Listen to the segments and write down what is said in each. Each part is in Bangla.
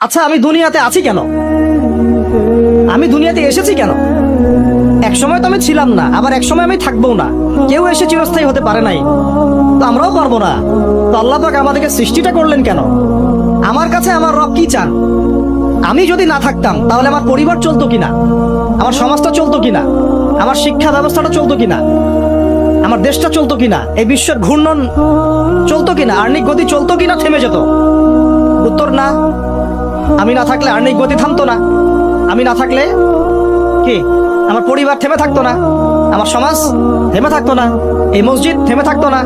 আচ্ছা আমি দুনিয়াতে আছি কেন? আমি দুনিয়াতে এসেছি কেন? এক সময় তো আমি ছিলাম না, আবার এক সময় আমি থাকব না। কেউ এসে চিরস্থায়ী হতে পারে নাই। তো আমরাও পারব না। তো আল্লাহ পাক আমাদেরকে সৃষ্টিটা করলেন কেন? আমার কাছে আমার রব কি চান? আমি যদি না থাকতাম, তাহলে আমার পরিবার চলতো কিনা? আমার সমাজটা চলতো কিনা? আমার শিক্ষা ব্যবস্থাটা চলতো কিনা? আমার দেশটা চলতো কিনা? এই বিশ্বের ঘূর্ণন চলতো কিনা? আর্নিক গতি চলতো কিনা? থেমে যেত। উত্তর না আমি না থাকলে আর্নিক গতি থামতো না। আমি না থাকলে কি? আমার পরিবার থেমে থাকতো না। আমার সমাজ থেমে থাকতো না। এই মসজিদ থেমে থাকতো না।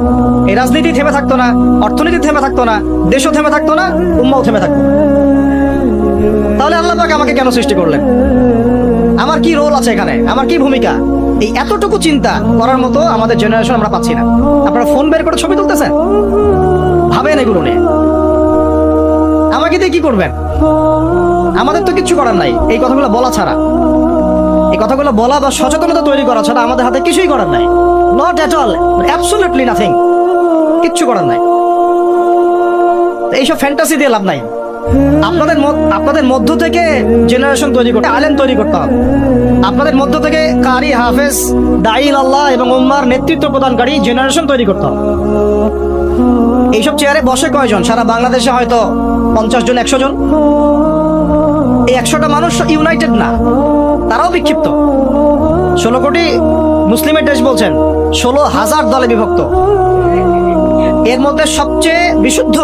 এই রাজনীতি থেমে থাকতো না। অর্থনীতি থেমে থাকতো না। দেশও থেমে থাকতো না, উম্মাও থেমে থাকতো তাহলে আল্লাহ পাক আমাকে কেন সৃষ্টি করলেন? আমার কি রোল আছে এখানে? আমার কি ভূমিকা? এই এতটুকু চিন্তা করার মতো আমাদের জেনারেশন আমরা পাচ্ছি না। আপনারা ফোন বের করে ছবি তুলতেছেন? ভাবেন এগুলো নিয়ে। করবেন? আমাদের তো কিচ্ছু করার নাই। এই কথাগুলো বলা ছাড়া। এই কথাগুলো বলা বা সচেতনতা তৈরি করা ছাড়া আমাদের হাতে কিছুই করার নাই। Not at all absolutely nothing কিচ্ছু করার নাই। এইসব ফ্যান্টাসি দিয়ে লাভ নাই। আপনাদের আপনাদের মধ্য থেকে জেনারেশন তৈরি করতে আলেম তৈরি করতে হবে। আপনাদের মধ্য থেকে কারি হাফেজ দাইল আল্লাহ এবং উম্মার নেতৃত্ব প্রদানকারী জেনারেশন তৈরি করতে হবে। এইসব চেয়ারে বসে কয়জন? সারা বাংলাদেশে হয়তো পঞ্চাশ জন, একশো জন। এই একশোটা মানুষ ইউনাইটেড না। তারাও বিক্ষিপ্ত। ষোলো কোটি মুসলিমের দেশ বলছেন, ষোলো হাজার দলে বিভক্ত। এর মধ্যে সবচেয়ে বিশুদ্ধ,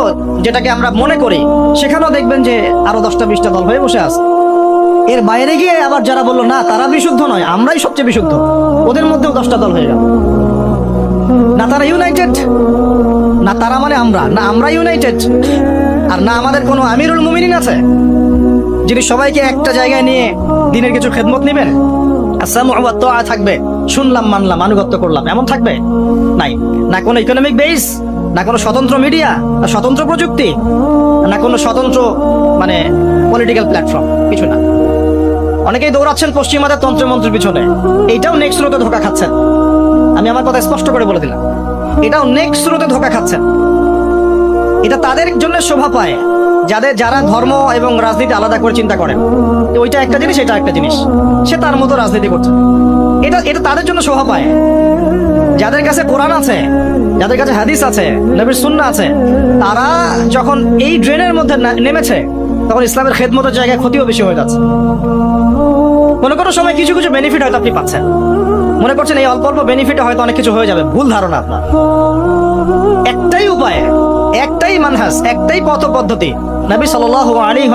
যেটাকে আমরা মনে করি, সেখানেও দেখবেন যে আরও দশটা বিশটা দল হয়ে বসে আছে। এর বাইরে গিয়ে আবার যারা বলল, না, তারা বিশুদ্ধ নয়, আমরাই সবচেয়ে বিশুদ্ধ। ওদের মধ্যেও দশটা দল হয়ে গেল। না, তারা ইউনাইটেড না তারা মানে আমরা, না আমরা ইউনাইটেড আর না আমাদের কোনো আমিরুল মুমিনিন আছে? যিনি সবাইকে একটা জায়গায় নিয়ে দিনের কিছু খেদমত নেবেন? থাকবে। শুনলাম, মানলাম, আনুগত্য করলাম। এমন থাকবে? নাই। না কোনো ইকোনমিক বেস না কোনো স্বতন্ত্র মিডিয়া না স্বতন্ত্র প্রযুক্তি, না কোনো স্বতন্ত্র মানে পলিটিক্যাল প্ল্যাটফর্ম কিছু না। অনেকেই দৌড়াচ্ছেন পশ্চিমাদের তন্ত্রমন্ত্রের পিছনে। এইটাও নেক্সট স্রোতে ধোকা খাচ্ছেন। আমি আমার কথা স্পষ্ট করে বলে দিলাম। এটাও নেক্সট স্রোতে ধোকা খাচ্ছেন। এটা তাদের জন্য শোভা পায়, যাদের যারা ধর্ম এবং রাজনীতি আলাদা করে চিন্তা করেন। ওইটা একটা জিনিস, এটা একটা জিনিস। সে তার মতো রাজনীতি করছে। এটা এটা তাদের জন্য শোভা পায়। যাদের কাছে কোরআন আছে, যাদের কাছে হাদিস আছে, নবীর সুন্না আছে, তারা যখন এই ড্রেনের মধ্যে নেমেছে, তখন ইসলামের খেদমতের জায়গায় ক্ষতিও বেশি হয়ে যাচ্ছে। কোনো কোনো সময় কিছু কিছু বেনিফিট হয়তো আপনি পাচ্ছেন। মনে করছেন এই অল্প অল্প বেনিফিটে হয়তো অনেক কিছু হয়ে যাবে। ভুল ধারণা আপনার। একটাই উপায়, একটাই মানহাস, একটাই পথ পদ্ধতি নবী সাল আলাইহি